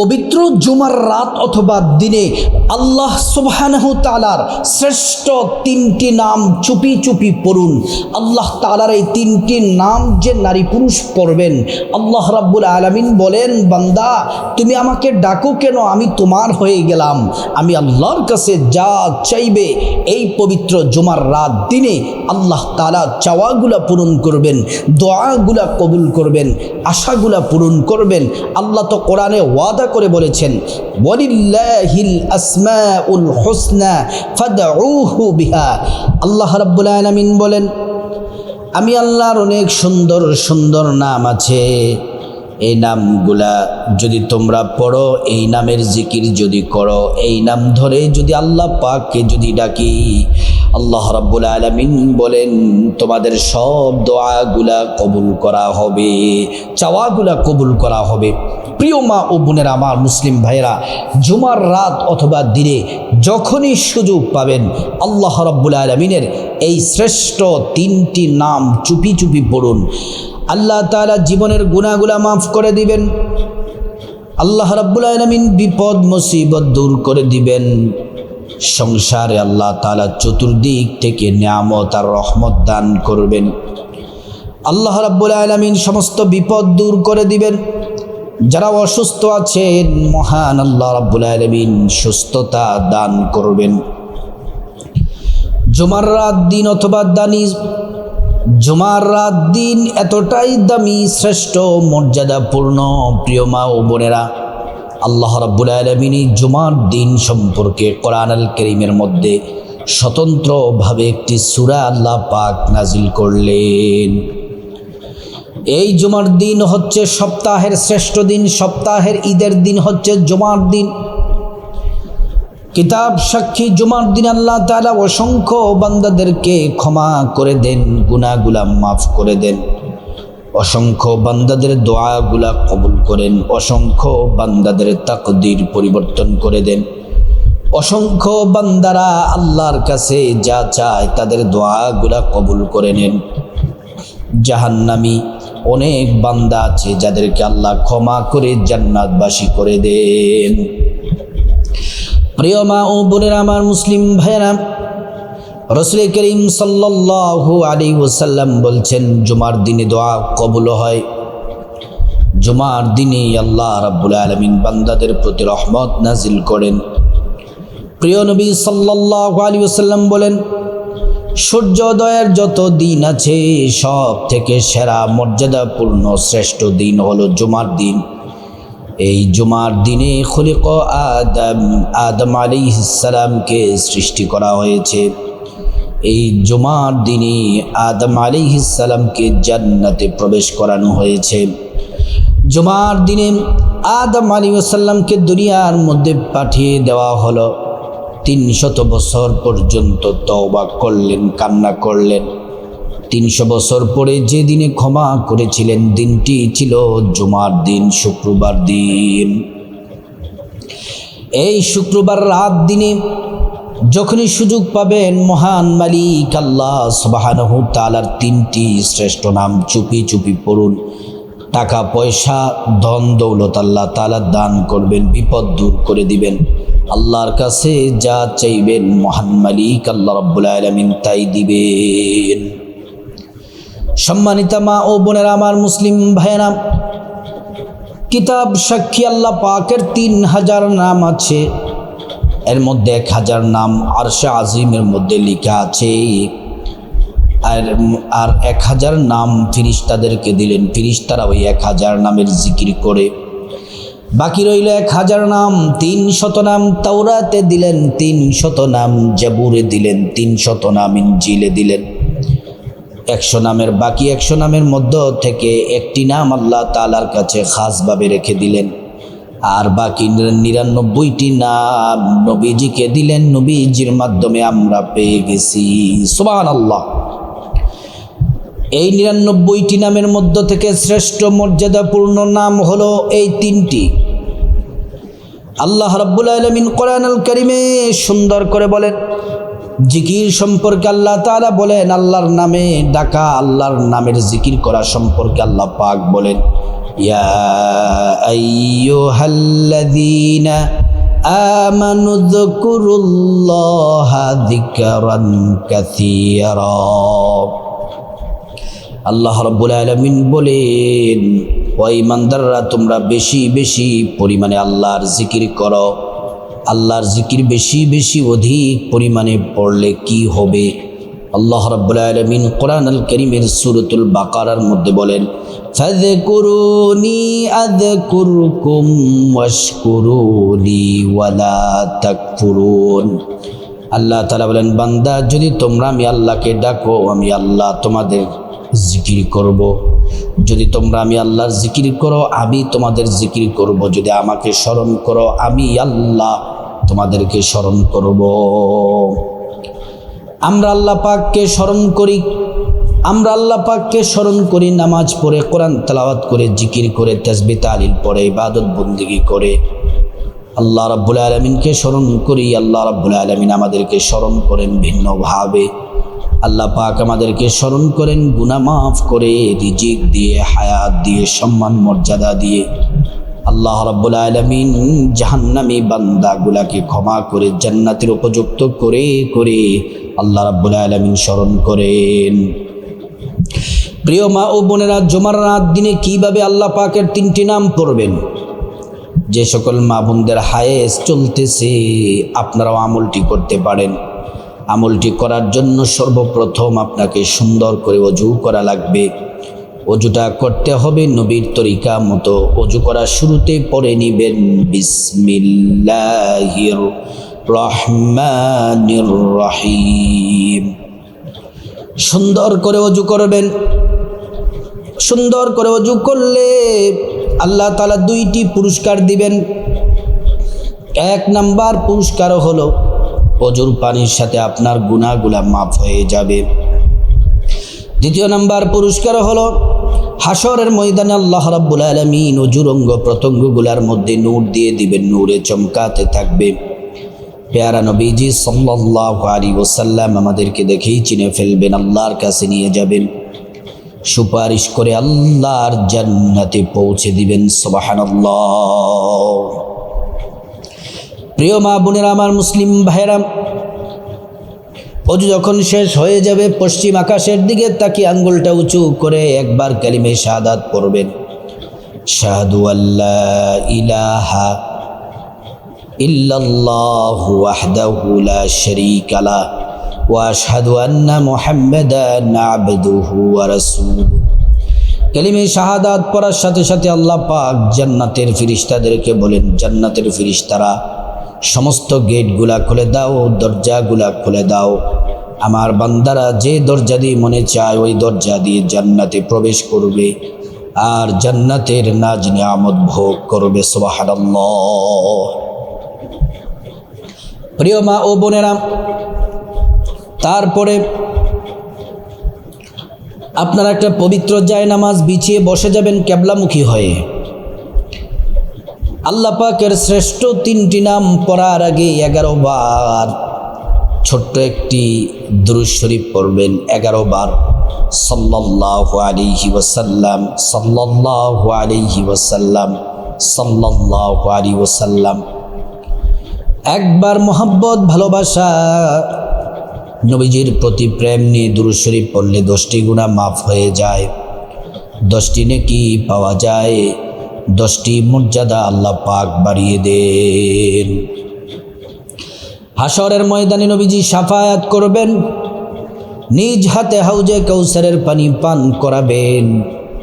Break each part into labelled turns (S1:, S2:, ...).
S1: পবিত্র জুমার রাত অথবা দিনে আল্লাহ সুবহানাহু তালার শ্রেষ্ঠ তিনটি নাম চুপি চুপি পড়ুন। আল্লাহ তালার এই তিনটি নাম যে নারী পুরুষ পড়বেন, আল্লাহ রাব্বুল আলমিন বলেন, বান্দা, তুমি আমাকে ডাকো কেন? আমি তোমার হয়ে গেলাম। আমি আল্লাহর কাছে যা চাইবে এই পবিত্র জুমার রাত দিনে আল্লাহ তালা চাওয়াগুলা পূরণ করবেন, দোয়াগুলা কবুল করবেন, আশাগুলা পূরণ করবেন। আল্লাহ তো কোরআনে ওয়াদা করে বলেছেন আল্লাহ আলামিন বলেন, আমি আল্লাহর অনেক সুন্দর সুন্দর নাম আছে। এই নামগুলা যদি তোমরা পড়ো, এই নামের জিকির যদি করো, এই নাম ধরে যদি আল্লাহ পাককে যদি ডাকি, আল্লাহ রাব্বুল আলামিন বলেন, তোমাদের সব দোয়াগুলা কবুল করা হবে, চাওয়াগুলা কবুল করা হবে। প্রিয় মা ও বোনেরা, আমার মুসলিম ভাইয়েরা, জুমার রাত অথবা দিনে যখনই সুযোগ পাবেন, আল্লাহ রাব্বুল আলমিনের এই শ্রেষ্ঠ তিনটি নাম চুপি চুপি পড়ুন। আল্লাহ তালা জীবনের গুণাগুলা মাফ করে দিবেন। আল্লাহ রাব্বুল আলমিন বিপদ, মুসিবত দূর করে দিবেন। সংসারে আল্লাহ তাআলা চতুর্দিক থেকে নিয়ামত আর রহমত দান করবেন। আল্লাহ রাব্বুল আলমিন সমস্ত বিপদ দূর করে দিবেন। যারা অসুস্থ আছেন, মহান আল্লাহ রাব্বুল আলমিন সুস্থতা দান করবেন। জুমার রাত দিন অথবা দানি, জুমার রাত দিন এতটাই দামি, শ্রেষ্ঠ, মর্যাদাপূর্ণ, প্রিয় মা ও বোনেরা, আল্লাহ রাব্বুল আলমিনী জুমার দিন সম্পর্কে কোরআন আল করিমের মধ্যে স্বতন্ত্রভাবে একটি সুরা আল্লাহ পাক নাজিল করলেন। এই জুমার দিন হচ্ছে সপ্তাহের শ্রেষ্ঠ দিন, সপ্তাহের ঈদের দিন হচ্ছে জুমার দিন। কিতাব সাক্ষী জুমার দিন আল্লাহ তালা অসংখ্য বান্দাদেরকে ক্ষমা করে দেন গুনাগুলা মাফ করে দেন। অসংখ্য বান্দাদের দোয়াগুলা কবুল করেন, অসংখ্য বান্দাদের তাকদির পরিবর্তন করে দেন। অসংখ্য বান্দারা আল্লাহর কাছে যা চায় তাদের দোয়াগুলা কবুল করে নেন। জাহান্নামি অনেক বান্দা আছে যাদেরকে আল্লাহ ক্ষমা করে জান্নাতবাসী করে দেন। প্রিয় মা ও বোনের, আমার মুসলিম ভাইয়েরা, রসুল করিম সাল্লাল্লাহু আলী ওসাল্লাম বলছেন, জুমার দিনে দোয়া কবুল হয়। জুমার দিনে আল্লাহ রাব্বুল আলমিন বান্দাদের প্রতি রহমত নাজিল করেন। প্রিয় নবী সাল্লাল্লাহু আলী ওসাল্লাম বলেন সূর্যোদয়ের যত দিন আছে, সব থেকে সেরা মর্যাদাপূর্ণ শ্রেষ্ঠ দিন হলো জুমার দিন। এই জুমার দিনে খলিক আদম আদম আলী ইসালামকে সৃষ্টি করা হয়েছে। এই জুমার দিনে আদম আলী ইসালামকে জান্নাতে প্রবেশ করানো হয়েছে। জুমার দিনে আদম আলী আসাল্লামকে দুনিয়ার মধ্যে পাঠিয়ে দেওয়া হলো। তিনশত বছর পর্যন্ত তওবা করলেন, কান্না করলেন। তিনশো বছর পরে যে দিনে ক্ষমা করেছিলেন, দিনটি ছিল জুমার দিন, শুক্রবার দিন। এই শুক্রবার রাত দিনে যখনই সুযোগ পাবেন, মহান মালিক আল্লাহ সুবাহানহু তালার তিনটি শ্রেষ্ঠ নাম চুপি চুপি পড়ুন। টাকা, পয়সা, ধন, দৌলত আল্লাহ তালা দান করবেন, বিপদ দূর করে দিবেন। আল্লাহর কাছে যা চাইবেন মহান মালিক আল্লাহ রব্বুল আলমিন তাই দিবেন। সম্মানিতা মা ও বোনেরা, আমার মুসলিম ভাইয়েরা, কিতাব সাক্ষী আল্লাহ পাকের তিন হাজার নাম আছে। এর মধ্যে এক হাজার নাম আরশা আজিমের মধ্যে লেখা আছে। আর আর এক হাজার নাম ফিরিস্তাদেরকে দিলেন। ফিরিস্তারা ওই এক হাজার নামের জিকির করে। বাকি রইল এক হাজার নাম, তিন শত নাম তাওরাতে দিলেন, তিন শত নাম জাবুরে দিলেন, তিন শত নাম ইঞ্জিলে দিলেন। একশো নামের, বাকি একশো নামের মধ্য থেকে একটি নাম আল্লাহ তালার কাছে খাসভাবে রেখে দিলেন। আর বাকি নিরানব্বইটি নাম নবীজিকে দিলেন। নবীজির মাধ্যমে আমরা পেয়ে গেছি। সোবান আল্লাহ এই নিরানব্বইটি নামের মধ্য থেকে শ্রেষ্ঠ মর্যাদাপূর্ণ নাম হলো এই তিনটি। আল্লাহ রব্বুল আলমিন কোরআন আল করিমে সুন্দর করে বলেন, জিকির সম্পর্কে আল্লাহ তাআলা বলেন, আল্লাহর নামে ডাকা, আল্লাহর নামের জিকির করা সম্পর্কে আল্লাহ পাক বলেন, ইয়া যিকরান কাসীরা। আল্লাহ রব্বুল আলমিন বলেন ও ইমানদাররা তোমরা বেশি বেশি পরিমাণে আল্লাহর জিকির করো। আল্লাহর জিকির বেশি বেশি অধিক পরিমাণে পড়লে কি হবে? আল্লাহ রব্বুল আলমিন কোরআন আল করিমের সুরতুল বাকারার মধ্যে বলেন আল্লাহ তালা বলেন, বান্দা, যদি তোমরা আমি আল্লাহকে ডাকো, আমি আল্লাহ তোমাদের জিকির করব। যদি তোমরা আমি আল্লাহর জিকির করো, আমি তোমাদের জিকির করব। যদি আমাকে স্মরণ করো, আমি আল্লাহ তোমাদেরকে স্মরণ করব। আমরা আল্লাহ পাককে স্মরণ করি, আমরা আল্লাহ পাককে স্মরণ করি, নামাজ পড়ে, কোরআন তেলাওয়াত করে, জিকির করে, তেসবি, তালিল পড়ে, ইবাদত, বন্দিগি করে আল্লাহ রাব্বুল আলমিনকে স্মরণ করি, আল্লাহ রাব্বুল আলমিন আমাদেরকে স্মরণ করেন ভিন্নভাবে আল্লাহ পাক আমাদেরকে স্মরণ করেন গুনা মাফ করে, রিজিক দিয়ে, হায়াত দিয়ে, সম্মান, মর্যাদা দিয়ে। আল্লাহ রাব্বুল আলমিন জাহান্নামী বান্দাগুলাকে ক্ষমা করে, জান্নাতের উপযুক্ত করে করে আল্লাহ রাব্বুল আলমিন স্মরণ করেন। প্রিয় মা ও বোনেরা, জমার রাত দিনে কীভাবে আল্লাহ পাকের তিনটি নাম পড়বেন? যে সকল মা বোনদের হায়েস চলতেছে, আপনারাও আমলটি করতে পারেন। আমলটি করার জন্য সর্বপ্রথম আপনাকে সুন্দর করে অজু করা লাগবে। অজুটা করতে হবে নবীর তরিকা মতো। অজু করার শুরুতে পরে নিবেন, বিসমিল্লাহির রহমানির রহিম। সুন্দর করে অজু করবেন। সুন্দর করে অজু করলে আল্লাহ তালা দুইটি পুরস্কার দিবেন। এক নাম্বার পুরস্কার হলো অজুর পানির সাথে আপনার গুণাগুলা মাফ হয়ে যাবে। দ্বিতীয় নাম্বার পুরস্কার হলো হাসরের ময়দানে আল্লাহ রাব্বুল আলমিন অজুর অঙ্গ প্রত্যঙ্গগুলার মধ্যে নূর দিয়ে দিবেন, নূরে চমকাতে থাকবে। পেয়ারা নবীজি সাল্লাহ আলী ওসাল্লাম আমাদেরকে দেখেই চিনে ফেলবেন, আল্লাহর কাছে নিয়ে যাবেন। সুপারিশ করে আল্লাহর জান্নাতে পৌঁছে দিবেন, সুবহানাল্লাহ। প্রিয় মা বোনেরা, আমার মুসলিম ভাইরা অজু যখন শেষ হয়ে যাবে, পশ্চিম আকাশের দিকে তাকে আঙ্গুলটা উঁচু করে একবার কালিমে শাহাদাত পড়বেন। শাহাদু আল্লাহ ইলাহা ইল্লাল্লাহু ওয়াহদাহু লা শারীকা লা ওয়া আশহাদু আন্না মুহাম্মাদান আবদুহু ওয়া রাসূলুহু। কালিমে শাহাদাত পড়ার সাথে সাথে আল্লাহ পাক জান্নাতের ফিরিস্তাদেরকে বলেন, জান্নাতের ফিরিস্তারা সমস্ত গেটগুলা খুলে দাও, দরজাগুলা খুলে দাও। আমার বান্দারা যে দরজা দিয়ে মনে চায়, ওই দরজা দিয়ে জান্নাতে প্রবেশ করবে। আর জান্নাতের নাজ নিয়ামত ভোগ করবে, সুবহানাল্লাহ। প্রিয় মা ও বোনেরা, তারপরে আপনারা একটা পবিত্র যায় নামাজ বিছিয়ে বসে যাবেন ক্যাবলামুখী হয়ে। আল্লাহ পাকের শ্রেষ্ঠ তিনটি নাম পড়ার আগে এগারো বার ছোট্ট একটি দুরুজ শরীফ পড়বেন। এগারো বার। সাল্লাহ আলিহি ওসাল্লাম সাল্লাহ আলিহি ওসাল্লাম সাল্লাহ আলী ওসাল্লাম একবার মোহাব্বত, ভালোবাসা, নবীজির প্রতি প্রেম নিয়ে দুরুজ শরীফ পড়লে দশটি গুণা মাফ হয়ে যায়, দশটি নেকি পাওয়া যায়। দশটি মর্যাদা আল্লাহ পাক বাড়িয়ে দেন। হাসরের ময়দানে নবীজি সাফায়াত করবেন, নিজ হাতে হাউজে কৌসারের পানি পান করাবেন,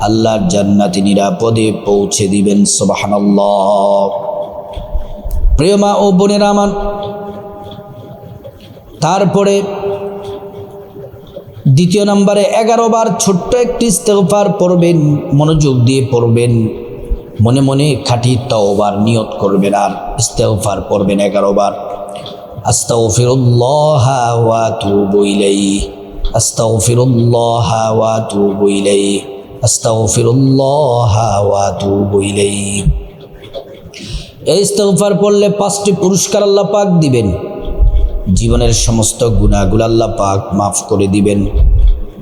S1: আল্লাহর জান্নাতি নিরাপদে পৌঁছে দিবেন, সুবহানাল্লাহ। প্রিয়মা ও বোনেরা আমার, তারপরে দ্বিতীয় নম্বরে এগারো বার ছোট্ট একটি ইস্তেগফার পড়বেন, মনোযোগ দিয়ে পড়বেন। মনে মনে খাঁটি তওবার নিয়ত করবেন আর ইস্তেগফার পড়বেন এগারো বার। আস্তাগফিরুল্লাহ ওয়া আতুবু ইলাইহি। আস্তাগফিরুল্লাহ ওয়া আতুবু ইলাইহি। আস্তাগফিরুল্লাহ ওয়া আতুবু ইলাইহি। এই ইস্তেগফার পড়লে পাঁচটি পুরস্কার আল্লাহ পাক দিবেন। জীবনের সমস্ত গুণাগুলো আল্লাহ পাক মাফ করে দিবেন।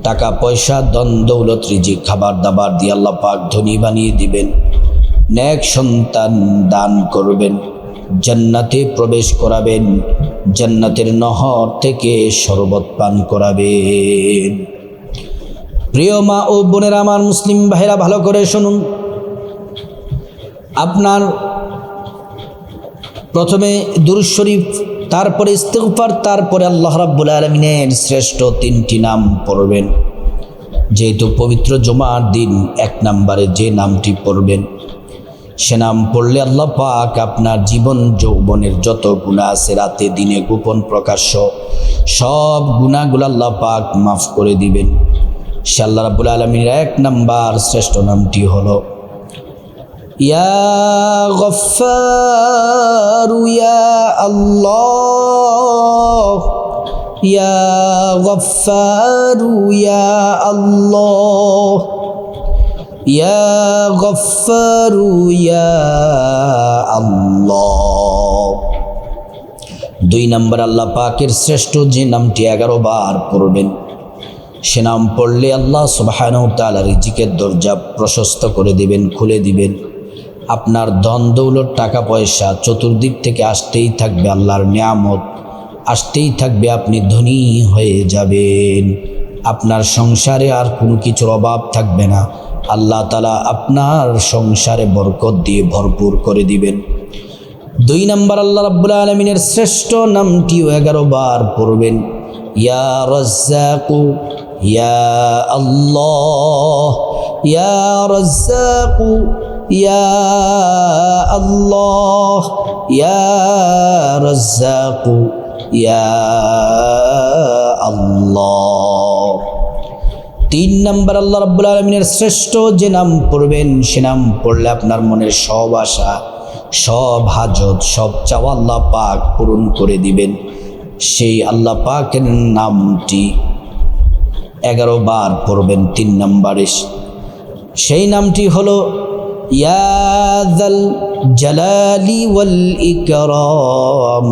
S1: টাকা পয়সা দন দৌলত, রিজিক খাবার দাবার দিয়ে আল্লাহ পাক ধনী বানিয়ে দিবেন। ন্যাক সন্তান দান করবেন, জান্নাতে প্রবেশ করাবেন, জান্নাতের নহর থেকে শরবত পান করাবেন। প্রিয় মা ও বোনেরা, আমার মুসলিম ভাইরা ভালো করে শুনুন। আপনার প্রথমে দুরুদ শরীফ, তারপরে ইস্তেগফার, তারপরে আল্লাহ রাব্বুল আলমিনের শ্রেষ্ঠ তিনটি নাম পড়বেন। যেহেতু পবিত্র জমার দিন, এক নম্বরে যে নামটি পড়বেন সে নাম পড়লে আল্লাহ পাক আপনার জীবন যৌবনের যত গুণা আছে রাতে দিনে গোপন প্রকাশ্য সব গুণাগুলো আল্লাহ পাক মাফ করে দিবেন সে আল্লাহ রাব্বুল আলমীর এক নাম্বার শ্রেষ্ঠ নামটি হলো يا غفار يا الله يا غفار يا الله ইয়া আল্লাহ। দুই নম্বর আল্লাহ পাকের শ্রেষ্ঠ যে নামটি এগারো বার পড়বেন। সে নাম পড়লে আল্লাহ সুবাহানু তালা রিজিকের দরজা প্রশস্ত করে দিবেন, খুলে দিবেন। আপনার ধন টাকা পয়সা চতুর্দিক থেকে আসতেই থাকবে আল্লাহর নিয়ামত, আসতেই থাকবে আপনি ধনী হয়ে যাবেন। আপনার সংসারে আর কোনো কিছুর অভাব থাকবে না। আল্লাহ তালা আপনার সংসারে বরকত দিয়ে ভরপুর করে দিবেন। দুই নম্বর আল্লাহ রাব্বুল আলমিনের শ্রেষ্ঠ নামটিও এগারো বার পড়বেন। ইয়া ইয়া আল্লাহ, ইয়া ইয়া আল্লাহ, ইয়া ইয়া আল্লাহ। তিন নম্বর আল্লাহ রাব্বুল আলমিনের শ্রেষ্ঠ যে নাম পড়বেন, সে নাম পড়লে আপনার মনের সব আশা, সব হাজত, সব চাওয়া আল্লাহ পাক পূরণ করে দিবেন। সেই আল্লাহ পাকের নামটি এগারো বার পড়বেন তিন নম্বরে। সেই নামটি হলো ইয়াদাল জালালি ওয়াল ইকরাম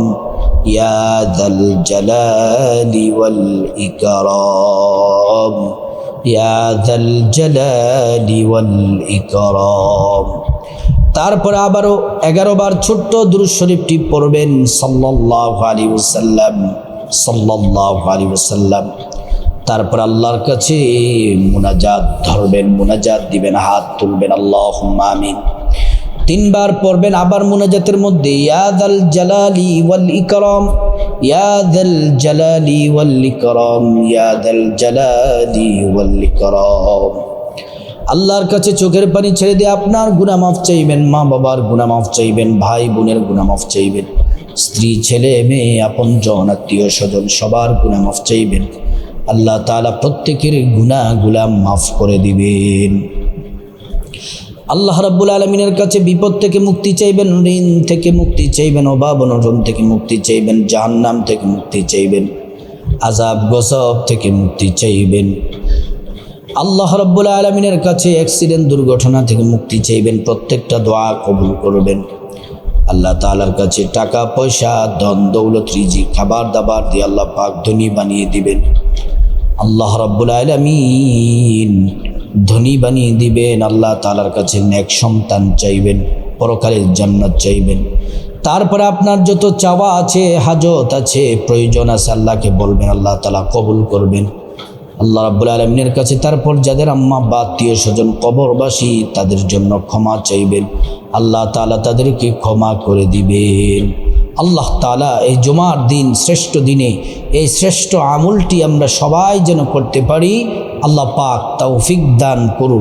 S1: ইয়াদাল জালালি ওয়াল ইকরাম। ইয়াদাল জালালি ওয়াল ইকরাম। তারপরে আবারও এগারো বার ছোট্ট দুরুদ শরীফটি পড়বেন সাল্লাহ আলী ওসাল্লাম সাল্লাহ আলী ওসাল্লাম তারপর আল্লাহর কাছে মুনাজাত ধরবেন, মুনাজাত দিবেন, হাত তুলবেন আল্লাহ আমিন। তিনবার পড়বেন আবার মুনাজাতের মধ্যে ইয়াদাল জালালি ওয়াল ইকরাম ইয়াদাল জালালি ওয়াল ইকরাম ইয়াদাল জালালি ওয়াল ইকরাম। আল্লাহর কাছে চোখের পানি ছেড়ে দিয়ে আপনার গুনামাফ চাইবেন, মা বাবার গুনামাফ চাইবেন, ভাই বোনের গুনামাফ চাইবেন, স্ত্রী, ছেলে, মেয়ে, আপন জন, আত্মীয় স্বজন, সবার গুনামাফ চাইবেন। আল্লাহ তালা প্রত্যেকের গুণাগুলা মাফ করে দিবেন। আল্লাহ রাব্বুল আলমিনের কাছে বিপদ থেকে মুক্তি চাইবেন, ঋণ থেকে মুক্তি চাইবেন অভাব অনটন থেকে মুক্তি চাইবেন, জাহান্নাম থেকে মুক্তি চাইবেন আজাব গসব থেকে মুক্তি চাইবেন। আল্লাহ রব্বুল আলমিনের কাছে অ্যাক্সিডেন্ট দুর্ঘটনা থেকে মুক্তি চাইবেন, প্রত্যেকটা দোয়া কবুল করবেন। আল্লাহ তালার কাছে টাকা, পয়সা, ধন, দৌলত রিজি খাবার দাবার দিয়ে আল্লাহ পাক ধনী বানিয়ে দিবেন। আল্লাহ রব্বুল আলমিন ধনী বানিয়ে দিবেন, আল্লাহ তালার কাছে নেক সন্তান চাইবেন, পরকালের জান্নাত চাইবেন। তারপরে আপনার যত চাওয়া আছে, হাজত আছে, প্রয়োজন আছে, আল্লাহকে বলবেন, আল্লাহ তালা কবুল করবেন। আল্লাহ রাব্বুল আলমিনের কাছে তারপর যাদের আম্মা, বা আত্মীয় স্বজন, কবরবাসী, তাদের জন্য ক্ষমা চাইবেন। আল্লাহ তালা তাদেরকে ক্ষমা করে দিবেন। আল্লাহ তালা এই জুমার দিন, শ্রেষ্ঠ দিনে এই শ্রেষ্ঠ আমলটি আমরা সবাই যেন করতে পারি। আল্লাহ পাক তৌফিক দান করুন।